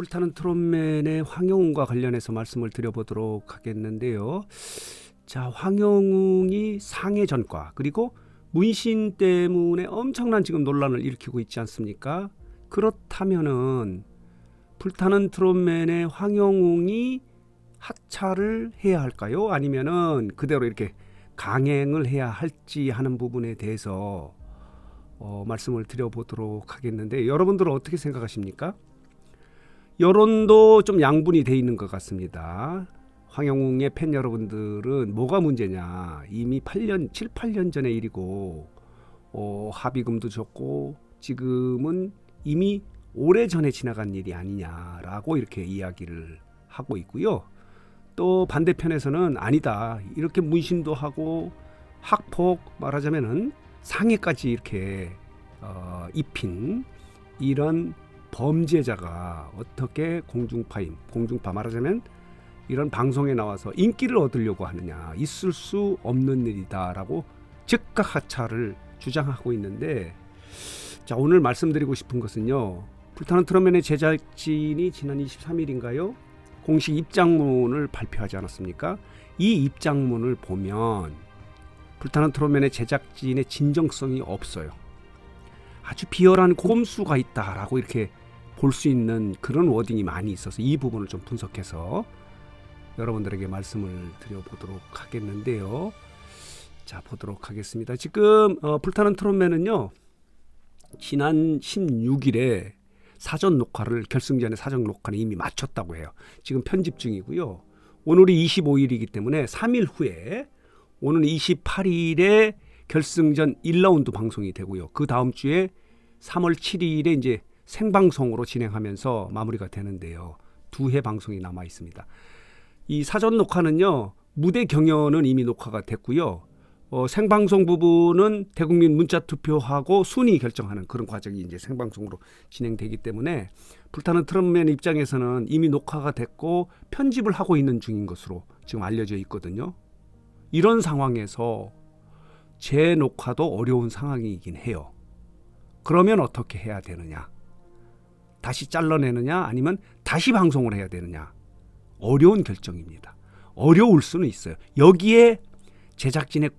불타는 트롯맨의 황영웅과 관련해서 말씀을 드려보도록 하겠는데요. 자, 황영웅이 상해 전과 그리고 문신 때문에 엄청난 지금 논란을 일으키고 있지 않습니까? 그렇다면은 불타는 트롯맨의 황영웅이 하차를 해야 할까요? 아니면은 그대로 이렇게 강행을 해야 할지 하는 부분에 대해서 어, 말씀을 드려보도록 하겠는데 여러분들은 어떻게 생각하십니까? 여론도 좀 양분이 돼 있는 것 같습니다. 황영웅의 팬 여러분들은 뭐가 문제냐? 이미 8년, 7, 8년 전의 일이고 어, 합의금도 줬고 지금은 이미 오래 전에 지나간 일이 아니냐라고 이렇게 이야기를 하고 있고요. 또 반대편에서는 아니다. 이렇게 문신도 하고 학폭 말하자면은 상해까지 이렇게 어, 입힌 이런 범죄자가 어떻게 공중파임, 공중파 말하자면 이런 방송에 나와서 인기를 얻으려고 하느냐 있을 수 없는 일이다라고 즉각 하차를 주장하고 있는데 자 오늘 말씀드리고 싶은 것은요 불타는 트롯맨의 제작진이 지난 23일인가요? 공식 입장문을 발표하지 않았습니까? 이 입장문을 보면 불타는 트롯맨의 제작진의 진정성이 없어요. 아주 비열한 꼼수가 있다라고 이렇게 볼 수 있는 그런 워딩이 많이 있어서 이 부분을 좀 분석해서 여러분들에게 말씀을 드려보도록 하겠는데요. 자 보도록 하겠습니다. 지금 어, 불타는 트롯맨은요 지난 16일에 사전 녹화를 결승전에 사전 녹화는 이미 마쳤다고 해요. 지금 편집 중이고요. 오늘이 25일이기 때문에 3일 후에 오늘 28일에 결승전 1라운드 방송이 되고요. 그 다음 주에 3월 7일에 이제 생방송으로 진행하면서 마무리가 되는데요. 두해 방송이 남아 있습니다. 이 사전 녹화는요 무대 경연은 이미 녹화가 됐고요. 어, 생방송 부분은 대국민 문자 투표하고 순위 결정하는 그런 과정이 이제 생방송으로 진행되기 때문에 불타는 트롯맨 입장에서는 이미 녹화가 됐고 편집을 하고 있는 중인 것으로 지금 알려져 있거든요. 이런 상황에서 재녹화도 어려운 상황이긴 해요. 그러면 어떻게 해야 되느냐? 다시 잘라내느냐 아니면 다시 방송을 해야 되느냐? 어려운 결정입니다. 어려울 수는 있어요. 여기에 제작진의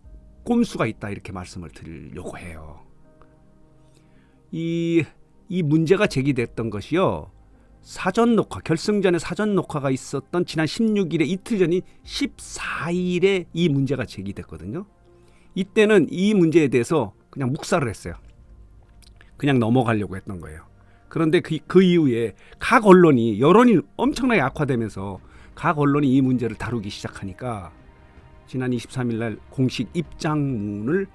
꼼수가 있다 이렇게 말씀을 드리려고 해요. 이, 이 문제가 제기됐던 것이요. 사전 녹화, 결승전에 사전 녹화가 있었던 지난 16일에 이틀 전인 14일에 이 문제가 제기됐거든요. 이때는 이 문제에 대해서 그냥 묵살을 했어요. 그냥 넘어가려고 했던 거예요. 그런데 그, 그 이후에 각 언론이 여론이 엄청나게 악화되면서 각 언론이 이 문제를 다루기 시작하니까 지난 23일 날 공식 입장문을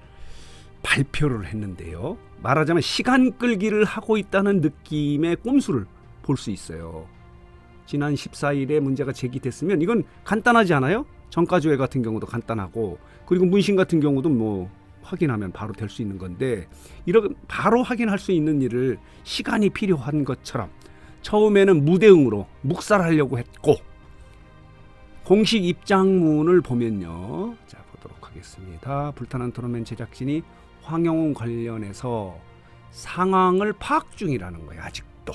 발표를 했는데요. 말하자면 시간 끌기를 하고 있다는 느낌의 꼼수를 볼 수 있어요. 지난 14일에 문제가 제기됐으면 이건 간단하지 않아요? 정가조회 같은 경우도 간단하고 그리고 문신 같은 경우도 뭐 확인하면 바로 될 수 있는 건데 이런 바로 확인할 수 있는 일을 시간이 필요한 것처럼 처음에는 무대응으로 묵살하려고 했고 공식 입장문을 보면요. 자, 보도록 하겠습니다. 불타는 토너맨 제작진이 황영웅 관련해서 상황을 파악 중이라는 거예요. 아직도.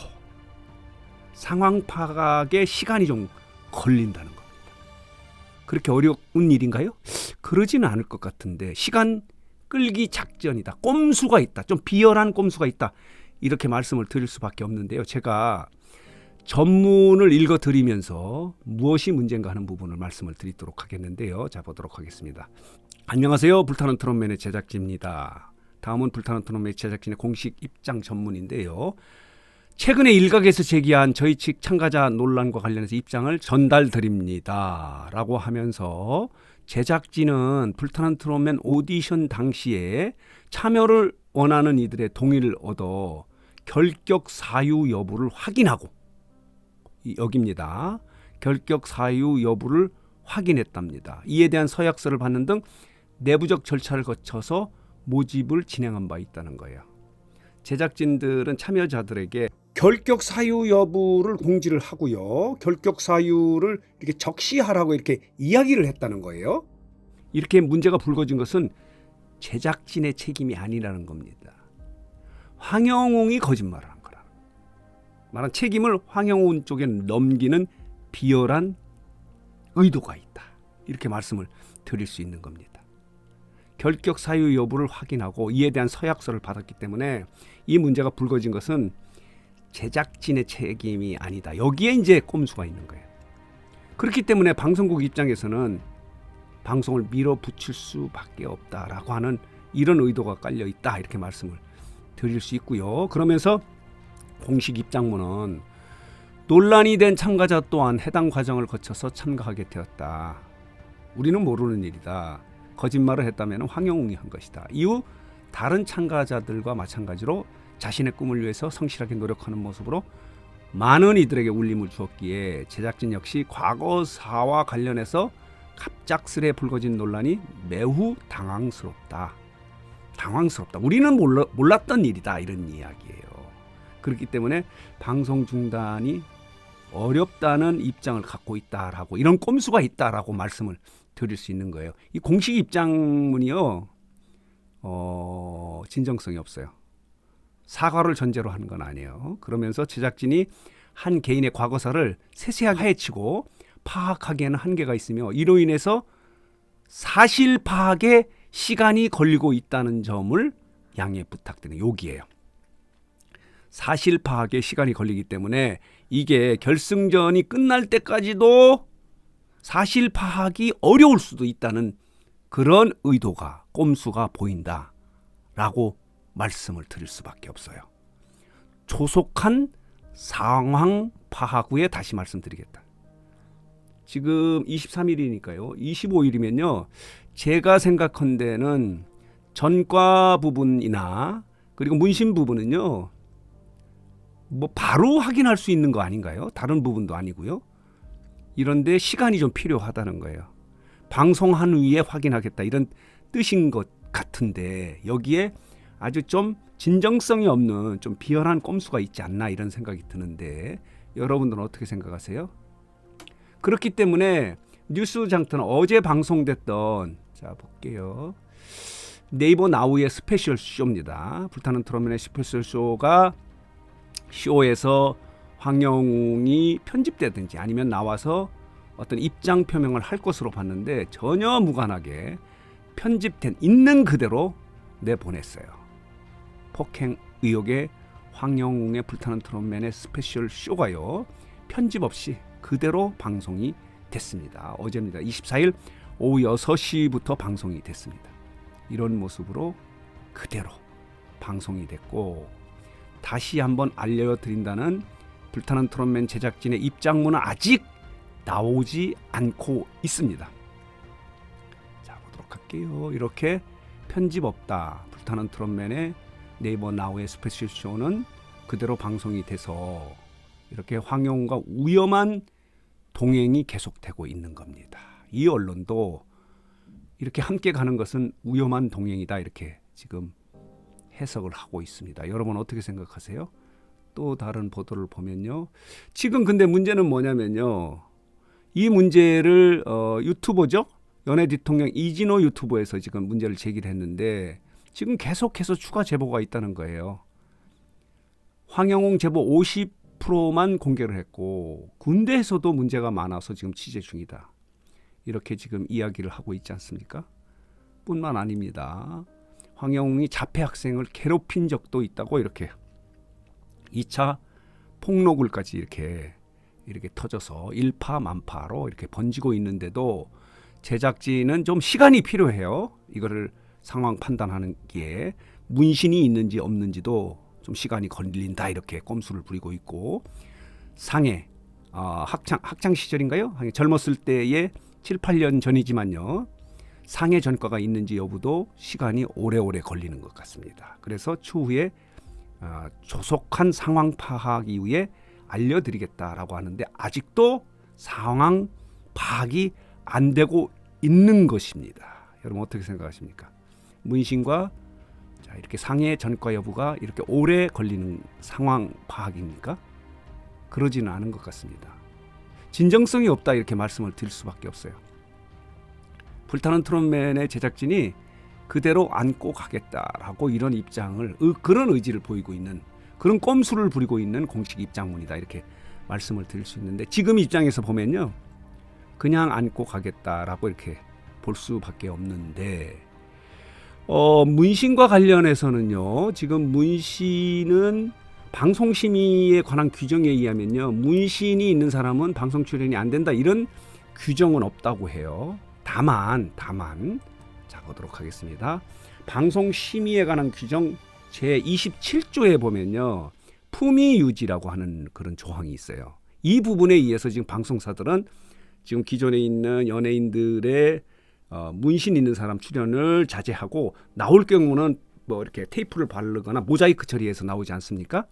상황 파악에 시간이 좀 걸린다는 겁니다. 그렇게 어려운 일인가요? 그러지는 않을 것 같은데 시간 끌기 작전이다. 꼼수가 있다. 좀 비열한 꼼수가 있다. 이렇게 말씀을 드릴 수밖에 없는데요. 제가 전문을 읽어 드리면서 무엇이 문제인가 하는 부분을 말씀을 드리도록 하겠는데요. 자 보도록 하겠습니다. 안녕하세요. 불타는 트롯맨의 제작진입니다. 다음은 불타는 트롯맨 제작진의 공식 입장 전문인데요. 최근에 일각에서 제기한 저희 측 참가자 논란과 관련해서 입장을 전달드립니다. 라고 하면서 제작진은 불타는 트롯맨 오디션 당시에 참여를 원하는 이들의 동의를 얻어 결격 사유 여부를 확인하고 여기입니다. 결격 사유 여부를 확인했답니다. 이에 대한 서약서를 받는 등 내부적 절차를 거쳐서 모집을 진행한 바 있다는 거예요. 제작진들은 참여자들에게 결격 사유 여부를 공지를 하고요. 결격 사유를 이렇게 적시하라고 이렇게 이야기를 했다는 거예요. 이렇게 문제가 불거진 것은 제작진의 책임이 아니라는 겁니다. 황영웅이 거짓말을 한 거라. 말한 책임을 황영훈 쪽에 넘기는 비열한 의도가 있다. 이렇게 말씀을 드릴 수 있는 겁니다. 결격 사유 여부를 확인하고 이에 대한 서약서를 받았기 때문에 이 문제가 불거진 것은 제작진의 책임이 아니다. 여기에 이제 꼼수가 있는 거예요. 그렇기 때문에 방송국 입장에서는 방송을 밀어붙일 수밖에 없다라고 하는 이런 의도가 깔려 있다 이렇게 말씀을 드릴 수 있고요. 그러면서 공식 입장문은 논란이 된 참가자 또한 해당 과정을 거쳐서 참가하게 되었다. 우리는 모르는 일이다. 거짓말을 했다면 황영웅이 한 것이다. 이후 다른 참가자들과 마찬가지로 자신의 꿈을 위해서 성실하게 노력하는 모습으로 많은 이들에게 울림을 주었기에 제작진 역시 과거사와 관련해서 갑작스레 불거진 논란이 매우 당황스럽다. 당황스럽다. 우리는 몰라, 몰랐던 일이다. 이런 이야기예요. 그렇기 때문에 방송 중단이 어렵다는 입장을 갖고 있다라고 이런 꼼수가 있다라고 말씀을 드릴 수 있는 거예요. 이 공식 입장문이요. 어, 진정성이 없어요. 사과를 전제로 하는 건 아니에요. 그러면서 제작진이 한 개인의 과거사를 세세하게 파헤치고 파악하기에는 한계가 있으며 이로 인해서 사실 파악에 시간이 걸리고 있다는 점을 양해 부탁드리는 여기에요. 사실 파악에 시간이 걸리기 때문에 이게 결승전이 끝날 때까지도 사실 파악이 어려울 수도 있다는 그런 의도가 꼼수가 보인다라고 말씀을 드릴 수밖에 없어요. 조속한 상황 파악 후에 다시 말씀드리겠다. 지금 23일이니까요. 25일이면요. 제가 생각한데는 전과 부분이나 그리고 문신 부분은요. 뭐 바로 확인할 수 있는 거 아닌가요? 다른 부분도 아니고요. 이런데 시간이 좀 필요하다는 거예요. 방송한 후에 확인하겠다 이런 뜻인 것 같은데 여기에 아주 좀 진정성이 없는 좀 비열한 꼼수가 있지 않나 이런 생각이 드는데 여러분들은 어떻게 생각하세요? 그렇기 때문에 뉴스 장터는 어제 방송됐던 자 볼게요. 네이버 나우의 스페셜 쇼입니다. 불타는 트롯맨의 스페셜 쇼가 쇼에서 황영웅이 편집되든지 아니면 나와서 어떤 입장 표명을 할 것으로 봤는데 전혀 무관하게 편집된 있는 그대로 내보냈어요. 폭행 의혹의 황영웅의 불타는 트롯맨의 스페셜 쇼가요. 편집 없이 그대로 방송이 됐습니다. 어제입니다. 24일 오후 6시부터 방송이 됐습니다. 이런 모습으로 그대로 방송이 됐고 다시 한번 알려드린다는 불타는 트롯맨 제작진의 입장문은 아직 나오지 않고 있습니다. 자 보도록 할게요. 이렇게 편집 없다. 불타는 트롯맨의 네이버 나우의 스페셜 쇼는 그대로 방송이 돼서 이렇게 황영우가 위험한 동행이 계속되고 있는 겁니다. 이 언론도 이렇게 함께 가는 것은 위험한 동행이다 이렇게 지금 해석을 하고 있습니다. 여러분 어떻게 생각하세요? 또 다른 보도를 보면요. 지금 근데 문제는 뭐냐면요. 이 문제를 어, 유튜버죠. 연예 대통령 이진호 유튜버에서 지금 문제를 제기를 했는데 지금 계속해서 추가 제보가 있다는 거예요. 황영웅 제보 50%만 공개를 했고 군대에서도 문제가 많아서 지금 취재 중이다. 이렇게 지금 이야기를 하고 있지 않습니까? 뿐만 아닙니다. 황영웅이 자폐 학생을 괴롭힌 적도 있다고 이렇게 2차 폭로글까지 이렇게 이렇게 터져서 일파만파로 이렇게 번지고 있는데도 제작진은 좀 시간이 필요해요. 이거를 상황 판단하는 게 문신이 있는지 없는지도 좀 시간이 걸린다 이렇게 꼼수를 부리고 있고 상해 어, 학창 학창 시절인가요? 젊었을 때의 7, 8년 전이지만요. 상해 전과가 있는지 여부도 시간이 오래오래 걸리는 것 같습니다. 그래서 추후에 어, 조속한 상황 파악 이후에 알려드리겠다라고 하는데 아직도 상황 파악이 안 되고 있는 것입니다. 여러분 어떻게 생각하십니까? 문신과 자, 이렇게 상해 전과 여부가 이렇게 오래 걸리는 상황 파악입니까? 그러지는 않은 것 같습니다. 진정성이 없다 이렇게 말씀을 드릴 수밖에 없어요. 불타는 트롯맨의 제작진이 그대로 안고 가겠다라고 이런 입장을 그런 의지를 보이고 있는 그런 꼼수를 부리고 있는 공식 입장문이다 이렇게 말씀을 드릴 수 있는데 지금 입장에서 보면요 그냥 안고 가겠다라고 이렇게 볼 수밖에 없는데 어, 문신과 관련해서는요 지금 문신은 방송 심의에 관한 규정에 의하면요 문신이 있는 사람은 방송 출연이 안 된다 이런 규정은 없다고 해요 다만 다만 자 보도록 하겠습니다 방송 심의에 관한 규정 제 27조에 보면요 품위 유지라고 하는 그런 조항이 있어요. 이 부분에 의해서 지금 방송사들은 지금 기존에 있는 연예인들의 어, 문신 있는 사람 출연을 자제하고 나올 경우는 뭐 이렇게 테이프를 바르거나 모자이크 처리해서 나오지 않습니까?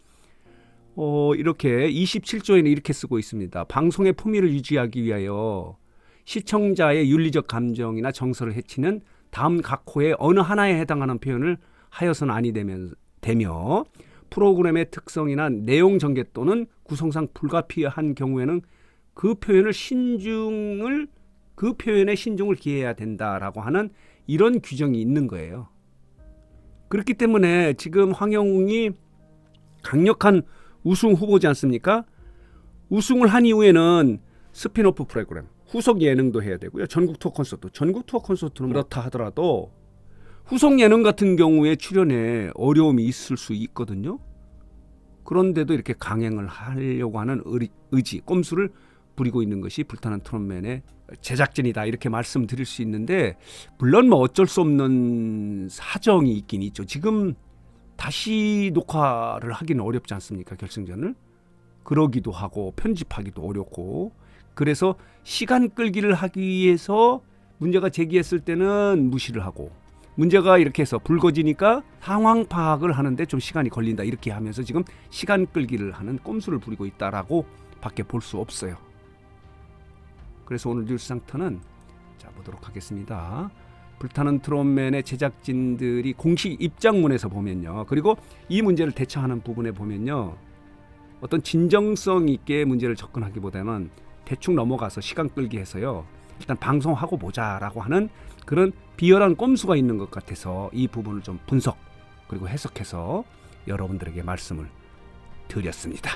어, 이렇게 27조에는 이렇게 쓰고 있습니다. 방송의 품위를 유지하기 위하여 시청자의 윤리적 감정이나 정서를 해치는 다음 각 호의 어느 하나에 해당하는 표현을 하여서는 아니 되면 되며 프로그램의 특성이나 내용 전개 또는 구성상 불가피한 경우에는 그 표현을 신중을 그 표현에 신중을 기해야 된다라고 하는 이런 규정이 있는 거예요. 그렇기 때문에 지금 황영웅이 강력한 우승 후보지 않습니까? 우승을 한 이후에는 스피노프 프로그램, 후속 예능도 해야 되고요. 전국 투어 콘서트, 전국 투어 콘서트는 그렇다 하더라도 후속 예능 같은 경우에 출연에 어려움이 있을 수 있거든요. 그런데도 이렇게 강행을 하려고 하는 의, 의지, 꼼수를 부리고 있는 것이 불타는 트롯맨의 제작진이다 이렇게 말씀드릴 수 있는데 물론 뭐 어쩔 수 없는 사정이 있긴 있죠. 지금 다시 녹화를 하기는 어렵지 않습니까 결승전을 그러기도 하고 편집하기도 어렵고 그래서 시간 끌기를 하기 위해서 문제가 제기했을 때는 무시를 하고 문제가 이렇게 해서 불거지니까 상황 파악을 하는데 좀 시간이 걸린다 이렇게 하면서 지금 시간 끌기를 하는 꼼수를 부리고 있다라고 밖에 볼 수 없어요. 그래서 오늘 뉴스 상터는 자 보도록 하겠습니다. 불타는 트롯맨의 제작진들이 공식 입장문에서 보면요. 그리고 이 문제를 대처하는 부분에 보면요. 어떤 진정성 있게 문제를 접근하기보다는 대충 넘어가서 시간 끌기 해서요. 일단 방송하고 보자라고 하는 그런 비열한 꼼수가 있는 것 같아서 이 부분을 좀 분석 그리고 해석해서 여러분들에게 말씀을 드렸습니다.